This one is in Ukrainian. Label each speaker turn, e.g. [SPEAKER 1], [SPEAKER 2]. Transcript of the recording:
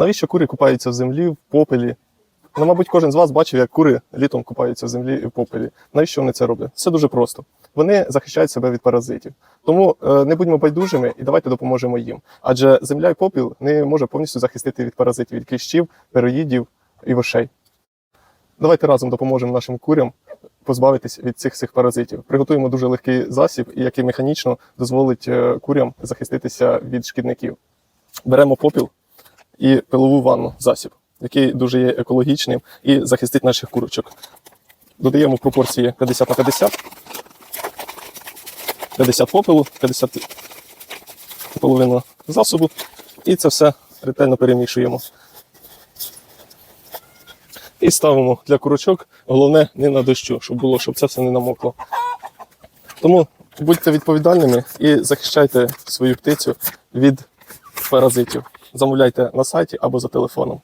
[SPEAKER 1] Навіщо кури купаються в землі, в попелі? Ну, мабуть, кожен з вас бачив, як кури літом купаються в землі і в попелі. Навіщо вони це роблять? Це дуже просто. Вони захищають себе від паразитів. Тому е, не будьмо байдужими і давайте допоможемо їм. Адже земля і попіл не може повністю захистити від паразитів, від кліщів, пероїдів і вошей. Давайте разом допоможемо нашим курям позбавитись від цих всіх паразитів. Приготуємо дуже легкий засіб, який механічно дозволить е, курям захиститися від шкідників. Беремо попіл і пилову ванну засіб, який дуже є екологічним і захистить наших курочок. Додаємо в пропорції 50 на 50. 50 попелу, 50 половина засобу. І це все ретельно перемішуємо. І ставимо для курочок, головне не на дощу, щоб було, щоб це все не намокло. Тому будьте відповідальними і захищайте свою птицю від паразитів. Замовляйте на сайті або за телефоном.